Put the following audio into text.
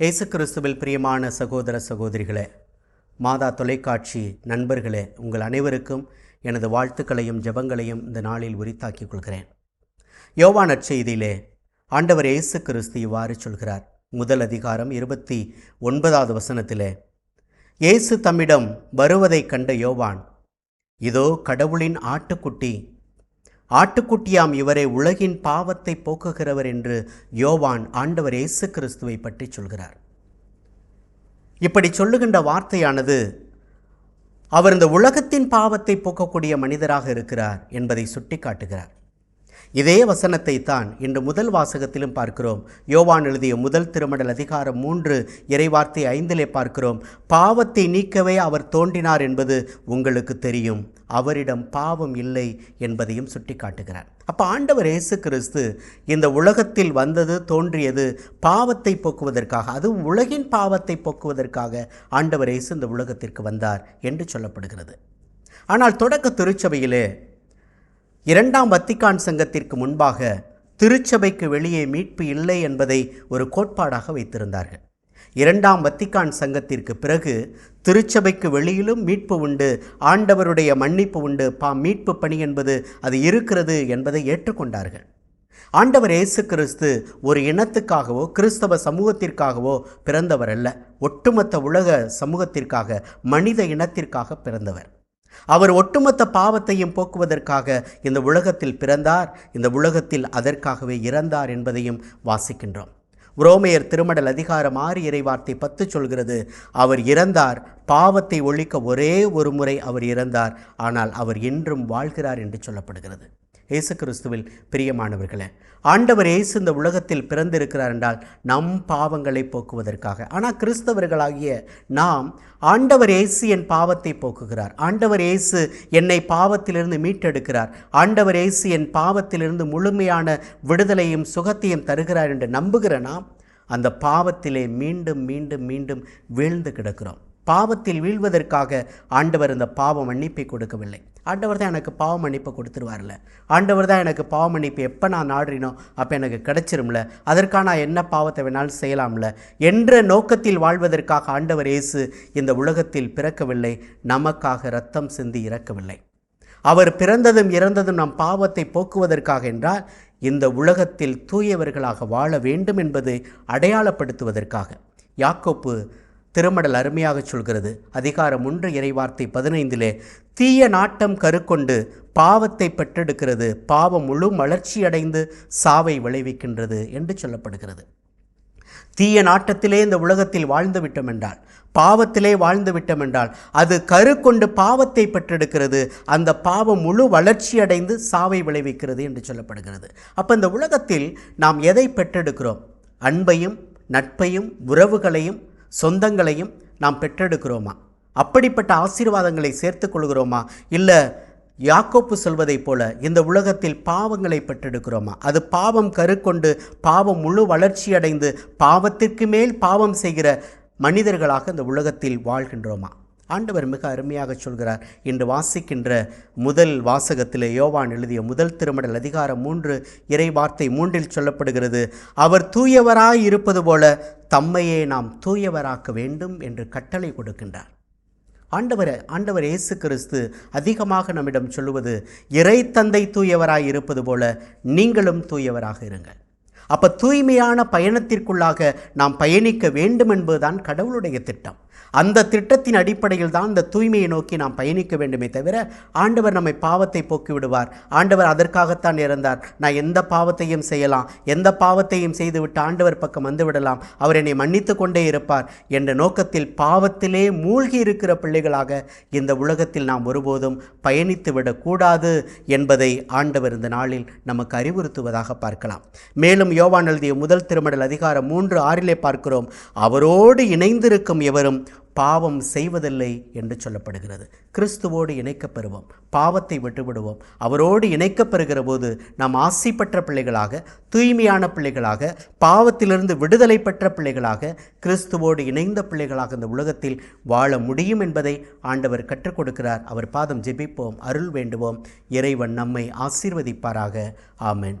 இயேசு கிறிஸ்துவில் பிரியமான சகோதர சகோதரிகளே மாதா தொலைக்காட்சி நண்பர்களே உங்கள் அனைவருக்கும் எனது வாழ்த்துக்களையும் ஜெபங்களையும் இந்த நாளில் உரித்தாக்கிக் கொள்கிறேன். யோவான் நற்செய்தியிலே ஆண்டவர் இயேசு கிறிஸ்து இவ்வாறு சொல்கிறார். முதல் அதிகாரம் இருபத்தி ஒன்பதாவது வசனத்திலே இயேசு தம்மிடம் வருவதைக் கண்ட யோவான் இதோ கடவுளின் ஆட்டுக்குட்டி ஆட்டுக்குட்டியாம் இவரே உலகின் பாவத்தை போக்குகிறவர் என்று யோவான் ஆண்டவர் இயேசு கிறிஸ்துவை பற்றி சொல்கிறார். இப்படி சொல்லுகின்ற வார்த்தையானது அவர் இந்த உலகத்தின் பாவத்தை போக்கக்கூடிய மனிதராக இருக்கிறார் என்பதை சுட்டிக்காட்டுகிறார். இதே வசனத்தை தான் இன்று முதல் வாசகத்திலும் பார்க்கிறோம். யோவான் எழுதிய முதல் திருமடல் அதிகாரம் மூன்று இறைவார்த்தை ஐந்திலே பார்க்கிறோம். பாவத்தை நீக்கவே அவர் தோன்றினார் என்பது உங்களுக்கு தெரியும். அவரிடம் பாவம் இல்லை என்பதையும் சுட்டிக்காட்டுகிறார். அப்போ ஆண்டவர் இயேசு கிறிஸ்து இந்த உலகத்தில் வந்தது தோன்றியது பாவத்தை போக்குவதற்காக அதுவும் உலகின் பாவத்தை போக்குவதற்காக ஆண்டவர் இயேசு இந்த உலகத்திற்கு வந்தார் என்று சொல்லப்படுகிறது. ஆனால் தொடக்க திருச்சபையிலே இரண்டாம் வத்திக்கான் சங்கத்திற்கு முன்பாக திருச்சபைக்கு வெளியே மீட்பு இல்லை என்பதை ஒரு கோட்பாடாக வைத்திருந்தார்கள். இரண்டாம் வத்திக்கான் சங்கத்திற்கு பிறகு திருச்சபைக்கு வெளியிலும் மீட்பு உண்டு ஆண்டவருடைய மன்னிப்பு உண்டு. பா மீட்பு பணி என்பது அது இருக்கிறது என்பதை ஏற்றுக்கொண்டார்கள். ஆண்டவர் இயேசு கிறிஸ்து ஒரு இனத்துக்காகவோ கிறிஸ்தவ சமூகத்திற்காகவோ பிறந்தவர் அல்ல ஒட்டுமொத்த உலக சமூகத்திற்காக மனித இனத்திற்காக பிறந்தவர். அவர் ஒட்டுமொத்த பாவத்தையும் போக்குவதற்காக இந்த உலகத்தில் பிறந்தார் இந்த உலகத்தில் அதற்காகவே இறந்தார் என்பதையும் வாசிக்கின்றோம். உரோமையர் திருமடல் அதிகாரம் ஆறு இறைவார்த்தை பத்து சொல்கிறது அவர் இறந்தார் பாவத்தை ஒழிக்க ஒரே ஒரு முறை அவர் இறந்தார் ஆனால் அவர் இன்றும் வாழ்கிறார் என்று சொல்லப்படுகிறது. இயேசு கிறிஸ்துவில் பிரியமானவர்களே ஆண்டவர் இயேசு இந்த உலகத்தில் பிறந்திருக்கிறார் என்றால் நம் பாவங்களை போக்குவதற்காக. ஆனால் கிறிஸ்தவர்களாகிய நாம் ஆண்டவர் இயேசு என் பாவத்தை போக்குகிறார். ஆண்டவர் இயேசு என்னை பாவத்திலிருந்து மீட்டெடுக்கிறார். ஆண்டவர் இயேசு என் பாவத்திலிருந்து முழுமையான விடுதலையும் சுகத்தையும் தருகிறார் என்று நம்புகிற நாம் அந்த பாவத்திலே மீண்டும் மீண்டும் மீண்டும் வீழ்ந்து கிடக்கிறோம். பாவத்தில் வீழ்வதற்காக ஆண்டவர் இந்த பாவம் மன்னிப்பை கொடுக்கவில்லை. ஆண்டவர் தான் எனக்கு பாவ மன்னிப்பை கொடுத்துருவார்ல. ஆண்டவர் தான் எனக்கு பாவ மன்னிப்பு எப்போ நான் நாடுறினோ அப்போ எனக்கு கிடைச்சிரும்ல. அதற்காக நான் என்ன பாவத்தை வேணாலும் செய்யலாம்ல. என்ற நோக்கத்தில் வாழ்வதற்காக ஆண்டவர் இயேசு இந்த உலகத்தில் பிறக்கவில்லை. நமக்காக ரத்தம் சிந்தி இறக்கவில்லை. அவர் பிறந்ததும் இறந்ததும் நம் பாவத்தை போக்குவதற்காக என்றால் இந்த உலகத்தில் தூயவர்களாக வாழ வேண்டும் என்பதை அடையாளப்படுத்துவதற்காக. யாக்கோப்பு திருமடல் அருமையாக சொல்கிறது. அதிகாரம் ஒன்று இறைவார்த்தை பதினைந்திலே தீய நாட்டம் கருக்கொண்டு பாவத்தை பெற்றெடுக்கிறது. பாவம் முழு வளர்ச்சியடைந்து சாவை விளைவிக்கின்றது என்று சொல்லப்படுகிறது. தீய நாட்டத்திலே இந்த உலகத்தில் வாழ்ந்து விட்டோம் என்றால் பாவத்திலே வாழ்ந்து விட்டோம் என்றால் அது கரு கொண்டு பாவத்தை பெற்றெடுக்கிறது. அந்த பாவம் முழு வளர்ச்சி அடைந்து சாவை விளைவிக்கிறது என்று சொல்லப்படுகிறது. அப்போ இந்த உலகத்தில் நாம் எதை பெற்றெடுக்கிறோம்? அன்பையும் நட்பையும் உறவுகளையும் சொந்தங்களையும் நாம் பெற்றெடுக்கிறோமா? அப்படிப்பட்ட ஆசீர்வாதங்களை சேர்த்து கொள்கிறோமா? இல்லை யாக்கோப்பு சொல்வதைப் போல இந்த உலகத்தில் பாவங்களை பெற்றெடுக்கிறோமா? அது பாவம் கருக்கொண்டு பாவம் முழு வளர்ச்சி அடைந்து பாவத்திற்கு மேல் பாவம் செய்கிற மனிதர்களாக இந்த உலகத்தில் வாழ்கின்றோமா? ஆண்டவர் மிக அருமையாக சொல்கிறார். இன்று வாசிக்கின்ற முதல் வாசகத்தில் யோவான் எழுதிய முதல் திருமடல் அதிகாரம் மூன்று இறை வார்த்தை மூன்றில் சொல்லப்படுகிறது அவர் தூயவராய் இருப்பது போல தம்மையே நாம் தூயவராக்க வேண்டும் என்று கட்டளை கொடுக்கின்றார். ஆண்டவர் ஆண்டவர் இயேசு கிறிஸ்து அதிகமாக நம்மிடம் சொல்லுவது இறை தந்தை தூயவராய் இருப்பது போல நீங்களும் தூயவராக இருங்கள். அப்போ தூய்மையான பயணத்திற்குள்ளாக நாம் பயணிக்க வேண்டும் என்பதுதான் கடவுளுடைய திட்டம். அந்த திட்டத்தின் அடிப்படையில் தான் இந்த தூய்மையை நோக்கி நாம் பயணிக்க வேண்டுமே தவிர ஆண்டவர் நம்மை பாவத்தை போக்கி விடுவார் ஆண்டவர் அதற்காகத்தான் இறந்தார். நான் எந்த பாவத்தையும் செய்யலாம். எந்த பாவத்தையும் செய்துவிட்டு ஆண்டவர் பக்கம் வந்து விடலாம் அவர் என்னை மன்னித்து கொண்டே இருப்பார் என்ற நோக்கத்தில் பாவத்திலே மூழ்கி இருக்கிற பிள்ளைகளாக இந்த உலகத்தில் நாம் ஒருபோதும் பயணித்து விடக்கூடாது என்பதை ஆண்டவர் இந்த நாளில் நமக்கு அறிவுறுத்துவதாக பார்க்கலாம். மேலும் யோவான் எழுதிய முதல் திருமடல் அதிகாரம் மூன்று ஆறிலே பார்க்கிறோம் அவரோடு இணைந்திருக்கும் எவரும் பாவம் செய்வதில்லை என்று சொல்லப்படுகிறது. கிறிஸ்துவோடு இணைக்கப்பெறுவோம் பாவத்தை விட்டுவிடுவோம். அவரோடு இணைக்கப்பெறுகிற போது நாம் ஆசை பெற்ற பிள்ளைகளாக தூய்மையான பிள்ளைகளாக பாவத்திலிருந்து விடுதலை பெற்ற பிள்ளைகளாக கிறிஸ்துவோடு இணைந்த பிள்ளைகளாக இந்த உலகத்தில் வாழ முடியும் என்பதை ஆண்டவர் கற்றுக் கொடுக்கிறார். அவர் பாதம் ஜெபிப்போம் அருள் வேண்டுவோம். இறைவன் நம்மை ஆசீர்வதிப்பாராக. ஆமென்.